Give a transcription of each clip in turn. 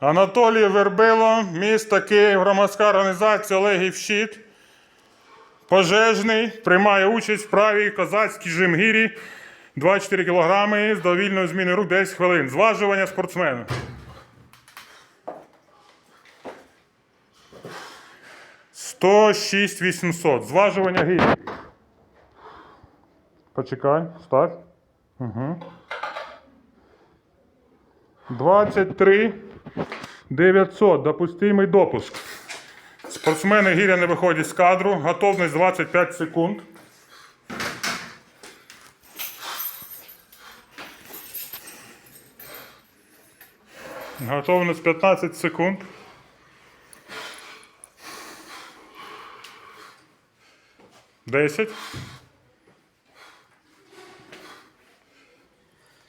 Анатолій Вербило, місто Київ, громадська організація Олегів Щит. Пожежний, приймає участь в правій козацькій жимгірі 24 кг з довільною зміною рук 10 хвилин. Зважування спортсмена. Сто шість вісімсот. Зважування гірі. Почекай, став. Угу. 23 900. Допустимий допуск. Спортсмени гіря не виходять з кадру. Готовність 25 секунд. Готовність 15 секунд. Десять.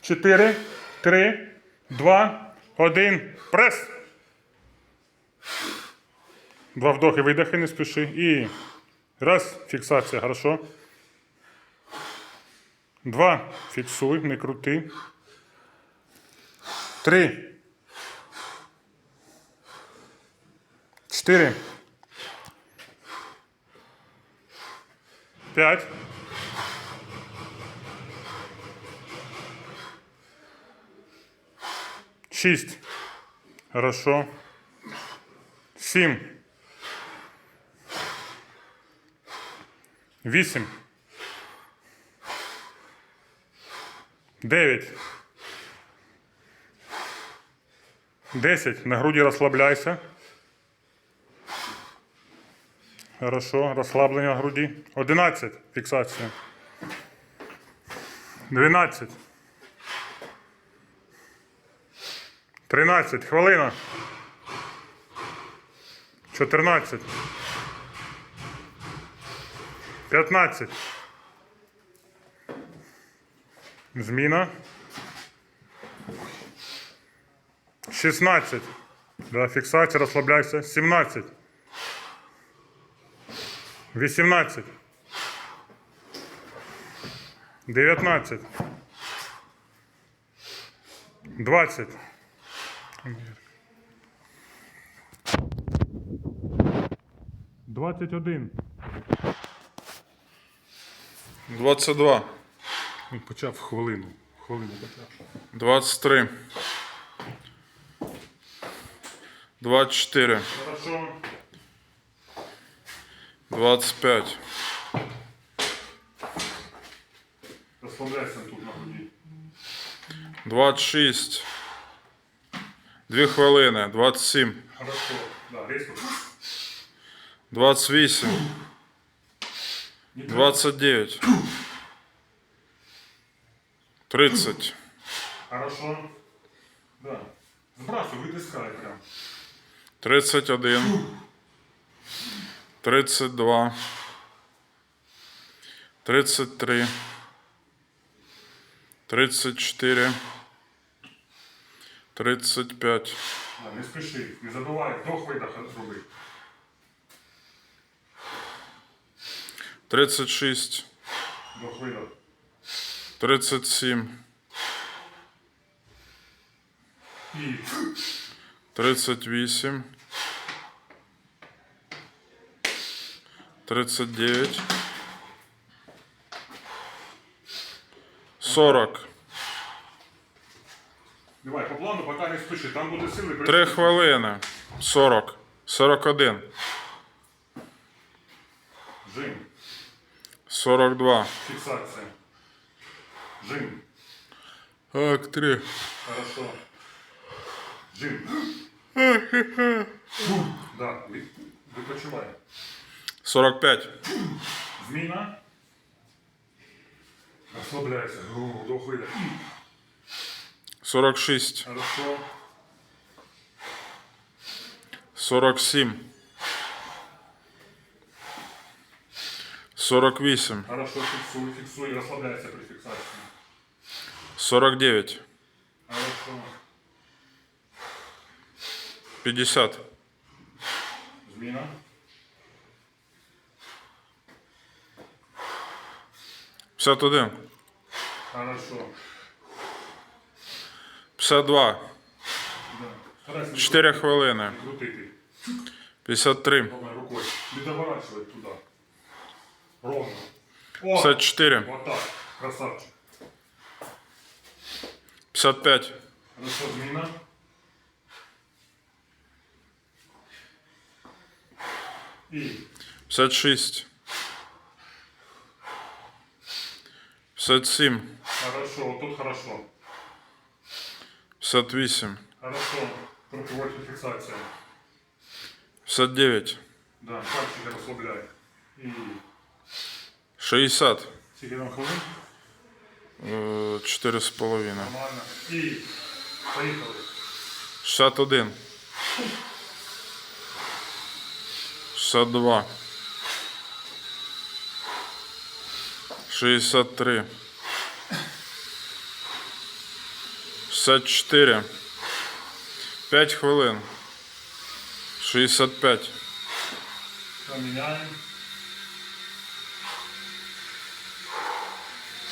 Чотири, три, два, один. Прес. Два вдохи, видохи, не спіши. І раз, фіксація, хорошо. Два. Фіксуй, не крути. Три. Чотири. П'ять. Шість. Хорошо. Сім. Вісім. Дев'ять. Десять. На груді розслабляйся. Хорошо. Розслаблення груді. Одинадцять. Фіксація. Дванадцять. Тринадцять. Хвилина. Чотирнадцять. 15. Зміна. 16. Да, фіксація, розслабляйся. 17. 18. 19. 20. 21. 22, Він почав хвилину. Хвилину почав. 23, 24, Хорошо. 25, Розслабляйся тут на груді. 26, 2 хвилини, 27, Хорошо. Да, різко. 28, 29, 30, Хорошо. Да. Збрасуй, витискай прям. 31, 32, 33, 34, 35, Да, не спіши, не забувай, вдох видох зроби. 36, Вдох видох. 37, І 38, 39, 40. Давай по плану, поки не спіши, там буде сили. 3 хвилини. 40. 41. Жим, 42. фіксація. Жим. Так, 3. Хорошо. Жим. Да, ви- випочивай. 45. Зміна. Розслабляйся. О, Вдох видох. 46. Хорошо. 47. 48. Хорошо, фіксуй, фіксуй, розслабляйся при фіксації. 49. Хорошо. 50. Зміна. П'ятдесят один. Хорошо. П'ятдесят два. Да. Старайся не 4 хвилини. крутити. 53. Ровно рукою. Не доворачивай туди. Ровно. О! 54. Вот так. Красавчик. 55. Хорошо, зміна. І 56. 57. хорошо, вот тут хорошо. 58. Хорошо. Крутовольтна фіксація. 59. Да, пальчики розслабляй. І 60. скільки там хвилин? Е, 4,5. Нормально. І поїхали. 61. 62. 63. 64. 5 хвилин. 65. Поміняємо.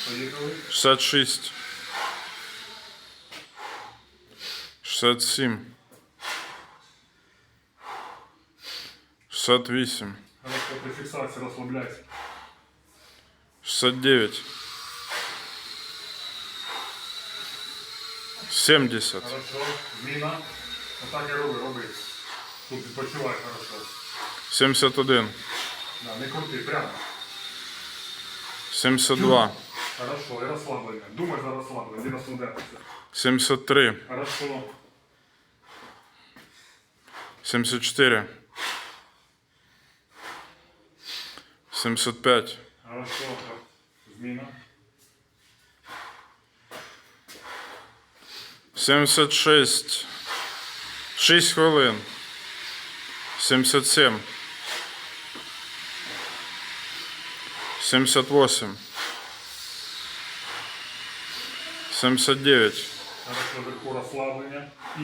Поїхали. 66. 67. 68. Хорошо, при фіксації розслабляйся. 69. 70. Хорошо. Зміна. Отак і роби, роби. Тут відпочивай хорошо. 71. Да, не крути, прямо. 72. Хорошо, і розслаблення. Думай за розслаблення, не розслаблятися. 73. Хорошо. 74. 75. Хорошо. Зміна. 76. 6 хвилин. 77. 78. 79. Хорошо, вверху розслаблення. І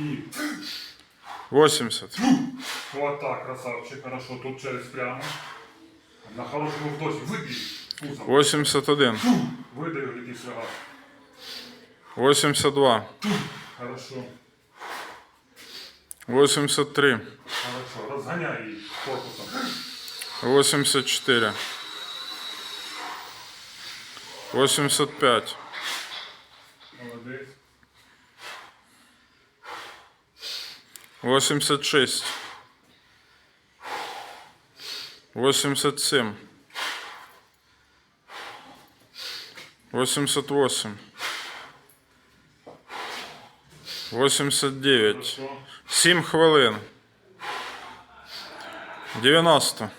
80. вот так, красавчик. Хорошо, тут через прямо. На хорошому вдосі. Вибій. Пузом. 81. Видаю, лети свага. 82. Хорошо. 83. Хорошо. Розганяй її корпусом. 84. 85. Молодець. 86. 87. 88. 89. 7 хвилин. 90.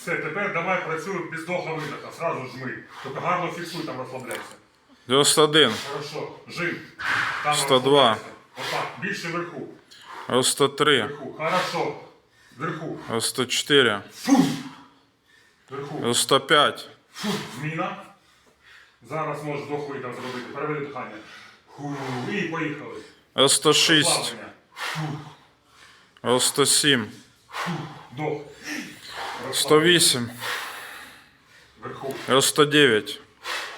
Все, тепер давай працюємо без довго видоха. Сразу жми. Тільки гарно фіксуй, там розслабляйся. 91. Хорошо. Жим. Там 102. Отак. Більше вверху. 93. Вверху. Хорошо. Вверху. 94. Вверху. 105. Фу. Зміна. Зараз можеш вдох видох зробити. Переведи дихання. Фу. І поїхали. 106. Розслаблення. 107. Вдох. 108. Вверху. 99.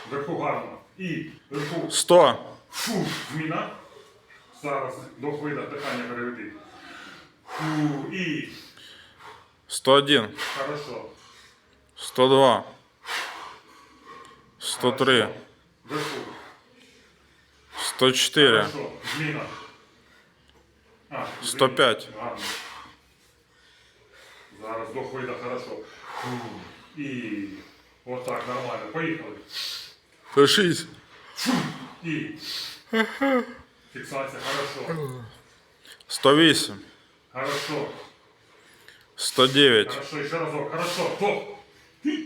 Вверху гарно. І вверху. 100. Фу. Зміна. Зараз вдох видох дихання переведи. Фу. І. 101. Хорошо. 102. 103. Хорошо. Вверху. 104. Хорошо. Зміна. А, 105. Гарно. Зараз вдох видох, хорошо. Фу. І. Отак, нормально. Поїхали. 106. І. Фіксація, хорошо. 108. Хорошо. 109. Хорошо, ще разок. Хорошо. Вдох.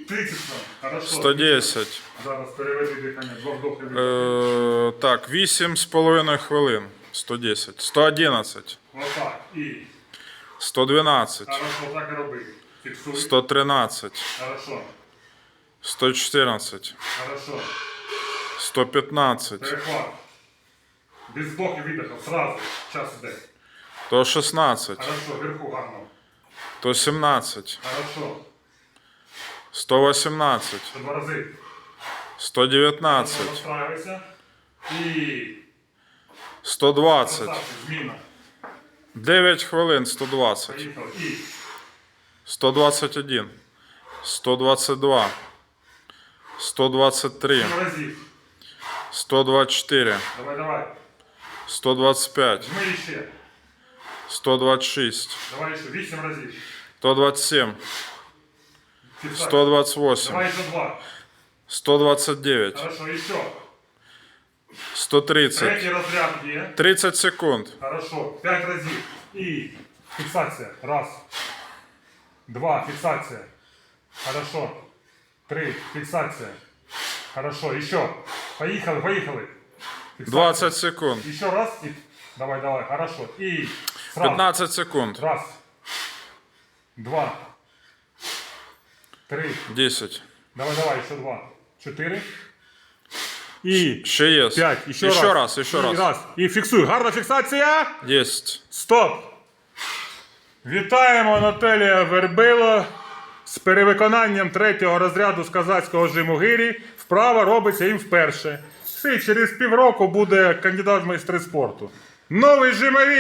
30. Хорошо. 110. Зараз переведи дихання. Два вдохи. Е, так, 8,5 хвилин. 110. 111. Отак. І. 112. Хорошо, так і роби. Фіксуй. 113. Хорошо. 114. Хорошо. 115. Перехват. Без вдохів видохів. Сразу. Час іде. 116. Хорошо, вверху гарно. 117. Хорошо. 118. Ще два рази. 119. Розстраюйся. І 120. красавчик, зміна. 9 хвилин 120. Поїхали. І 121. 122. 123. сім разів. 124. Давай, давай. 125. Жми ще. 126. Давай ще. Вісім разів. 127. Фіксація. 128. Давай ще два. 129. Хорошо, і що? 130. Третій розряд є. 30 секунд. Хорошо. П'ять разів. І фіксація. Раз. Два. Фіксація. Хорошо. Три. Фіксація. Хорошо. Еще. Поїхали, поїхали. Фіксація. 20 секунд. Еще раз. И... Давай, давай. Хорошо. И сразу. 15 секунд. Раз. Два. Три. 10. Давай, давай, еще два. Четыре. И Ще є. пять. Еще, Еще раз. раз, еще И раз. раз. І фіксуй. Гарна фіксація. Єсть. Стоп! Вітаємо Анатолія Вербило з перевиконанням третього розряду з казацького жиму гирі. Вправа робиться їм вперше. Все, через півроку буде кандидат в майстри спорту. Новий жимові!